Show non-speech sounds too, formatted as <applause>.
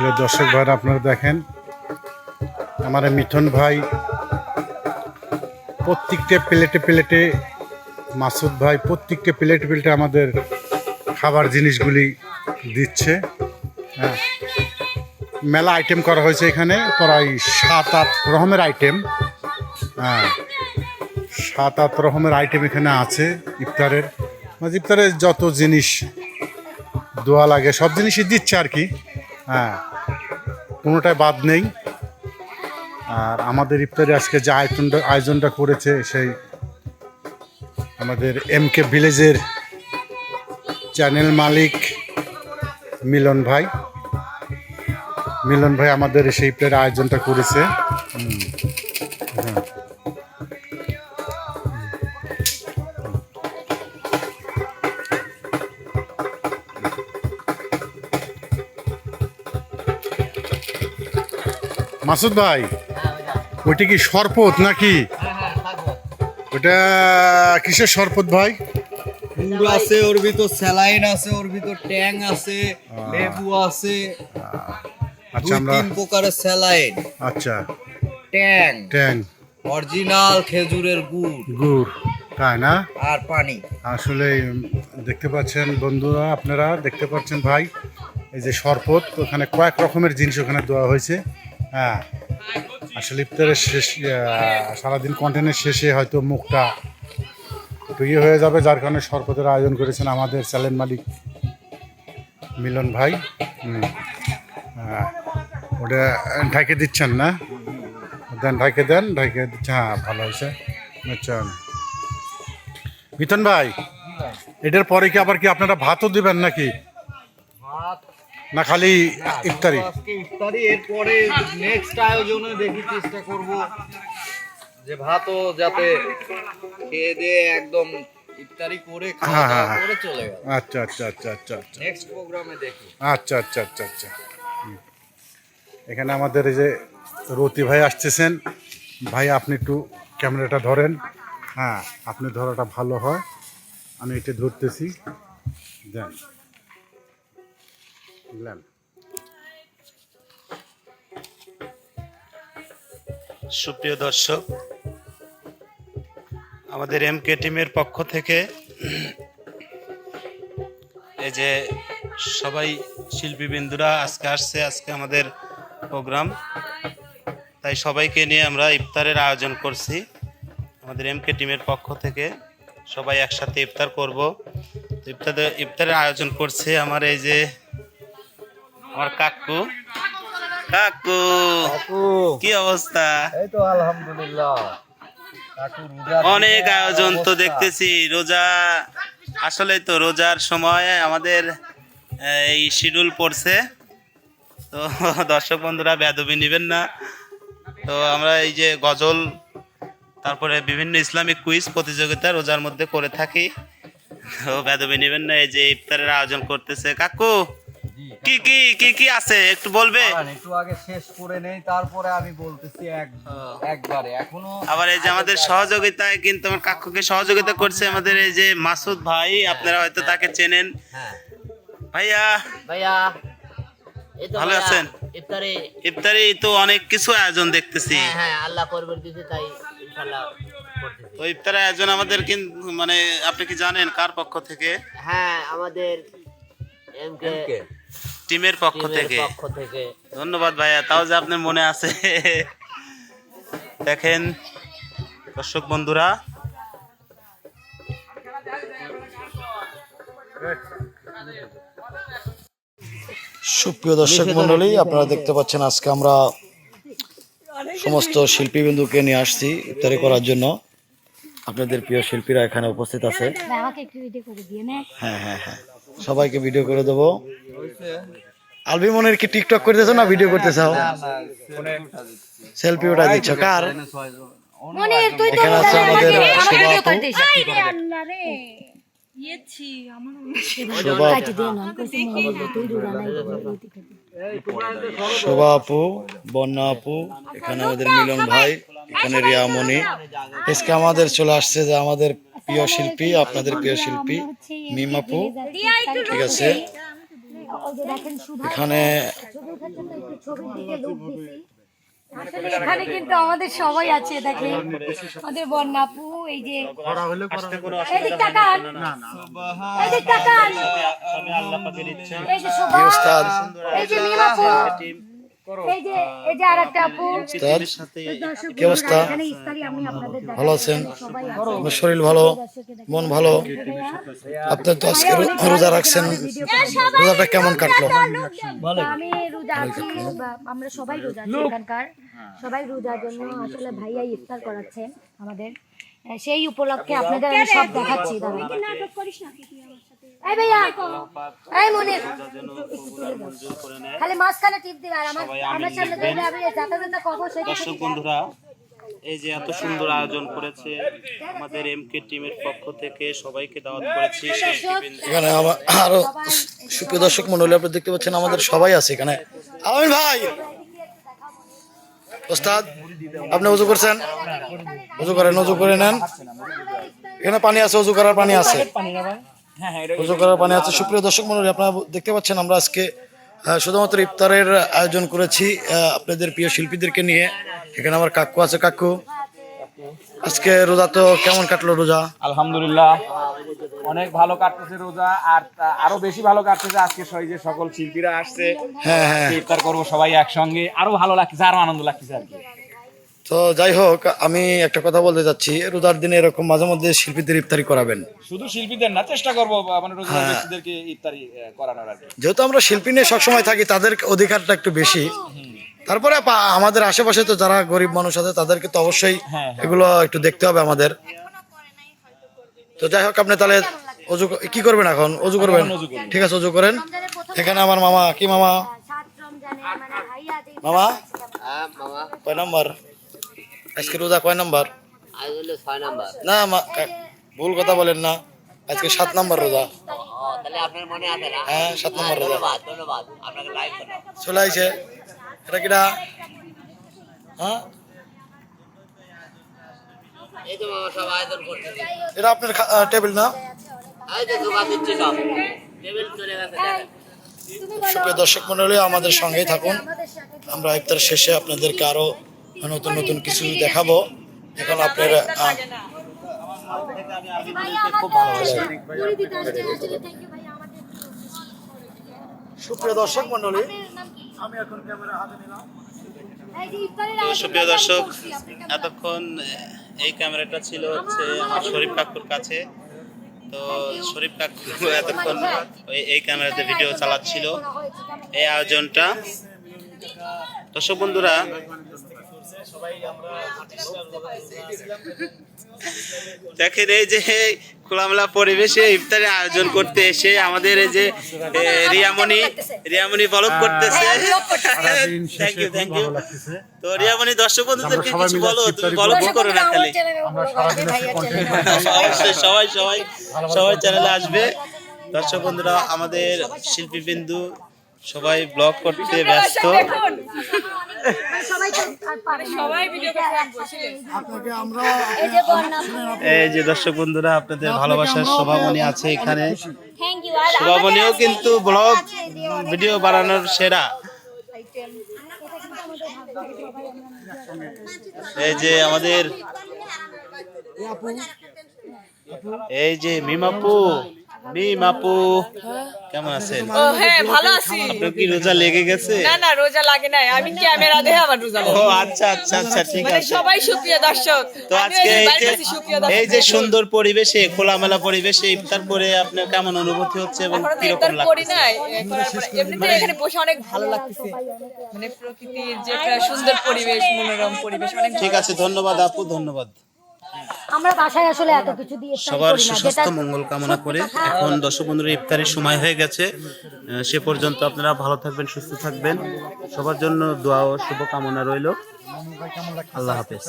আসলে দর্শক ভাইরা, আপনারা দেখেন, আমার মিঠুন ভাই প্রত্যেকটা প্লেটে প্লেটে, মাসুদ ভাই প্রত্যেকটা প্লেটে প্লেটে আমাদের খাবার জিনিসগুলি দিচ্ছে। হ্যাঁ। মেলা আইটেম করা হয়েছে এখানে, প্রায় সাত আট রকমের আইটেম হ্যাঁ। সাত আট রকমের আইটেম এখানে আছে ইফতারের। মানে ইফতারের যত জিনিস দোয়া লাগে, সব জিনিসই দিচ্ছে আর কি। হ্যাঁ কোনোটায় বাদ নেই। আর আমাদের ইফতারে আজকে যে আয়োজনটা আয়োজনটা করেছে সেই আমাদের এম কে ভিলেজের চ্যানেল মালিক মিলন ভাই। মিলন ভাই আমাদের সেই ইফতারের আয়োজনটা করেছে। মাসুদ ভাই ওইটা কি শরবত নাকি? ওটা কিসের শরবত ভাই? গুড় আছে ওর ভিতর স্যালাইন আছে ওর ভিতর ট্যাং আছে লেবু আছে। আচ্ছা আমরা তিন প্রকারের স্যালাইন। আচ্ছা। ট্যাং। ট্যাং। অরিজিনাল খেজুরের গুড়। গুড়। তাই না? আর পানি। আসলে দেখতে পাচ্ছেন বন্ধুরা আপনারা দেখতে পাচ্ছেন ভাই এই যে শরবত ওখানে কয়েক রকমের জিনিস ওখানে দেওয়া হয়েছে। হ্যাঁ। আসলে ইফতারের শেষ সারাদিন কন্টেন্টের শেষে হয়তো মুখটা একটু ইয়ে হয়ে যাবে, যার কারণে শরবতের আয়োজন করেছেন আমাদের চ্যানেল মালিক মিলন ভাই। হ্যাঁ। ওটা ঢাকে দিচ্ছেন না? দেন ঢাকে দেন ঢাকে দিচ্ছে হ্যাঁ ভালো হয়েছে। বুঝছেন? মিথুন ভাই, এটার পরে কি আবার কি আপনারা ভাতও দিবেন নাকি? না খালি ইফতারি? আজকে ইফতারি এরপরে নেক্সট আয়োজনে দেখি চেষ্টা করব যে ভাতও যাতে খেয়ে দিয়ে একদম ইফতারি করে খাওয়া হ্যাঁ, দাওয়া হ্যাঁ, করে চলে গেল। আচ্ছা আচ্ছা আচ্ছা আচ্ছা আচ্ছা। নেক্সট প্রোগ্রামে দেখি। আচ্ছা আচ্ছা আচ্ছা আচ্ছা। এখানে আমাদের এই যে রতি ভাই আসতেছেন। ভাই আপনি একটু ক্যামেরাটা ধরেন। হ্যাঁ আপনি ধরাটা ভালো হয়। আমি এটা ধরতেছি। দেন। বুঝলেন সুপ্রিয় দর্শক, আমাদের এম কে টিমের পক্ষ থেকে এই যে সবাই শিল্পীবৃন্দুরা আজকে আসছে, আজকে আমাদের প্রোগ্রাম। তাই সবাইকে নিয়ে আমরা ইফতারের আয়োজন করছি। আমাদের এম কে টিমের পক্ষ থেকে সবাই একসাথে ইফতার করব। ইফতারের ইফতারের আয়োজন করছে আমার এই যে আমার কাকু। কাকু কি অবস্থা? এই তো আলহামদুলিল্লাহ। অনেক আয়োজন তো দেখতেছি। রোজা আসলে তো রোজার সময় আমাদের এই শিডিউল পড়ছে। তো <laughs> দর্শক বন্ধুরা বেদবি নেবেন না। তো আমরা এই যে গজল তারপরে বিভিন্ন ইসলামিক কুইজ প্রতিযোগিতা রোজার মধ্যে করে থাকি। তো বেদবি নেবেন না এই যে ইফতারের আয়োজন করতেছে। কাকু কি কি কি কি আছে? একটু বলবে? একটু আগে শেষ করে নেই তারপরে আমি বলতেছি এক একবারে। এখনও আবার এই যে আমাদের সহযোগিতায় কিন্তু আমার কাকুকে সহযোগিতা করছে আমাদের এই যে মাসুদ ভাই আপনারা হয়তো তাকে চেনেন। হ্যাঁ। ভাইয়া ভাইয়া ভালো আছেন? ইফতারে ইফতারি তো অনেক কিছু আয়োজন দেখতেছি। হ্যাঁ হ্যাঁ আল্লাহ করবে দিতে তাই ইনশাল্লাহ করতেছি। তো ইফতারের আয়োজন আমাদের কিন্তু মানে আপনি কি জানেন কার পক্ষ থেকে? হ্যাঁ আমাদের এমকে। টিমের পক্ষ থেকে। ধন্যবাদ ভাইয়া তাও যে আপনার মনে আছে। দেখেন দর্শক বন্ধুরা। সুপ্রিয় দর্শক মন্ডলী আপনারা দেখতে পাচ্ছেন আজকে আমরা সমস্ত শিল্পীবৃন্দুকে নিয়ে আসছি ইফতারি করার জন্য। আপনাদের প্রিয় শিল্পীরা এখানে উপস্থিত আছে। আমাকে একটু ভিডিও করে দিয়ে নে? হ্যাঁ হ্যাঁ হ্যাঁ। সবাইকে ভিডিও করে দেবো। আলবি মনের কি টিকটক করতেছো? না ভিডিও করতেছো সেলফি ওটা দিচ্ছ কার? মনে তুই তো এখানে আছে আমাদের শোভা আপু। শোভা আপু। বন্যা আপু এখানে আমাদের মিলন ভাই এখানে রিয়ামণি আজকে আমাদের চলে আসছে যে আমাদের প্রিয় শিল্পী আপনাদের প্রিয় শিল্পী মিমাপু ঠিক আছে? এখানে আসলে এখানে কিন্তু আমাদের সবাই আছে দেখেন। আমাদের বন্যাপু এই যে এই যে টাকান এই এই যে শোভা এই যে মিমাপু এই যে এই যে আরেকটা আপু কি অবস্থা? আমি আপনাদের ভালো আছেন? আপনার শরীর ভালো মন ভালো। আপনি তো আজকে রোজা রাখছেন। রোজাটা কেমন কাটলো? আমি রোজা আছি আমরা সবাই রোজা আছি এখানকার সবাই রোজার জন্য আসলে ভাইয়া ইফতার করাচ্ছে আমাদের। সেই উপলক্ষে আপনাদের আমি সব দেখাচ্ছি। দাঁড়ান। এই ভাইয়া। এই মনির। একটু তুলে দাও। খালি মাঝখানে টিপ দিবে আর আমার আমার সামনে ধরে আমি যাতা যাতা কব সেটা দর্শক বন্ধুরা এই যে এত সুন্দর আয়োজন করেছে আমাদের এমকে টিমের পক্ষ থেকে সবাইকে দাওয়াত করেছি। এখানে আরও সুপ্রিয় দর্শক মন্ডলী আপনি দেখতে পাচ্ছেন আমাদের সবাই আছে এখানে। আমিন ভাই! ওস্তাদ আপনি উজু করছেন? উজু করেন উজু করে নেন। এখানে পানি আছে উজু করার পানি আছে। করার পানি আছে। সুপ্রিয় দর্শক মন্ডলী আপনারা দেখতে পাচ্ছেন আমরা আজকে শুধুমাত্র ইফতারের আয়োজন করেছি আপনাদের প্রিয় শিল্পীদেরকে নিয়ে। এখানে আমার কাকু আছে। কাকু আজকে রোজা তো কেমন কাটলো রোজা? আলহামদুলিল্লাহ অনেক ভালো কাটতেছে রোজা আর আরও বেশি ভালো কাটতেছে আজকে সবাই যে সকল শিল্পীরা আসছে। হ্যাঁ হ্যাঁ। ইফতার করব সবাই একসঙ্গে। আরও ভালো লাগতেছে আরও আনন্দ লাগতেছে আর কি। তো যাই হোক আমি একটা কথা বলতে যাচ্ছি রোজার দিনে এরকম মাঝে মধ্যে শিল্পীদের ইফতারি করাবেন। শুধু শিল্পীদের না চেষ্টা করব মানে রোজা ব্যক্তিদেরকে ইফতারি করানোর আর যেহেতু আমরা শিল্পী নিয়ে সবসময় থাকি তাদের অধিকারটা একটু বেশি। তারপরে আমাদের আশেপাশে তো যারা গরিব মানুষ আছে তাদেরকে তো অবশ্যই হ্যাঁ, এগুলো একটু দেখতে হবে আমাদের। তো যাই হোক আপনি তাহলে অজু কি করবেন এখন? অজু করবেন? ঠিক আছে অজু করেন। এখানে আমার মামা কি মামা? মানে মামা? হ্যাঁ কয় নাম্বার? আজকে রোজা কয় নাম্বার? না ভুল কথা বলেন না। আজকে সাত নাম্বার রোজা। হ্যাঁ সাত নাম্বার রোজা। চলে আইছে। এটা কিটা হ্যাঁ? এটা আপনার টেবিল না? সুপ্রিয় দর্শক মন্ডলী আমাদের সঙ্গেই থাকুন। আমরা ইফতার শেষে আপনাদেরকে আরও নতুন নতুন কিছু দেখাবো। এখন আপনারা সুপ্রিয় দর্শক মন্ডলী আমি এখন ক্যামেরা হাতে নিলাম। এই যে ইফতারের তো আয়োজন সুপ্রিয় দর্শক এতক্ষণ এই ক্যামেরাটা ছিল হচ্ছে আমার শরীফ কাকুর কাছে। তো শরীফ কাকু এতক্ষণ ওই এই ক্যামেরাতে ভিডিও চালাচ্ছিল। এই আয়োজনটা দর্শক বন্ধুরা দেখেন এই যে খোলামেলা পরিবেশে ইফতারের আয়োজন করতে এসে আমাদের এই যে রিয়ামণি রিয়ামণি ব্লগ করতেছে। থ্যাংক ইউ থ্যাংক ইউ তো রিয়ামণি দর্শক বন্ধুদেরকে আমরা কিছু বলো? তুমি ইফতারি করো না খালি অবশ্যই সবাই সবাই সবাই চ্যানেলে আসবে। দর্শক বন্ধুরা আমাদের শিল্পী বিন্দু সবাই ব্লগ করতে ব্যস্ত। এই যে দর্শক বন্ধুরা আপনাদের ভালোবাসার শোভামণি আছে এখানে। থ্যাংক কিন্তু ব্লগ ভিডিও বানানোর সেরা। এই যে আমাদের এই যে মিমাপু। কেমন আছেন? ও হ্যাঁ ভালো আছি। আপনার কি রোজা লেগে গেছে? না না রোজা লাগে নাই। আমি ক্যামেরা দেখে আমার রোজা ও আচ্ছা আচ্ছা আচ্ছা ঠিক মানে আছে। সবাই সুপ্রিয় দর্শক। তো আজকে এই যে এই সুন্দর পরিবেশে খোলামেলা পরিবেশে ইফতার করে আপনার কেমন অনুভূতি হচ্ছে এবং করি লাগছে নাই। এমনিতে এখানে বসে অনেক ভালো লাগতেছে। মানে প্রকৃতির যে সুন্দর পরিবেশ মনোরম পরিবেশ অনেক ঠিক আছে ধন্যবাদ আপু ধন্যবাদ। আমরা বাসায় আসলে এত কিছু দিয়ে সবার সুস্বাস্থ্য মঙ্গল কামনা করে। এখন দশ পনেরো ইফতারের সময় হয়ে গেছে। সে পর্যন্ত আপনারা ভালো থাকবেন সুস্থ থাকবেন। সবার জন্য দোয়া ও শুভকামনা রইল। আল্লাহ হাফেজ।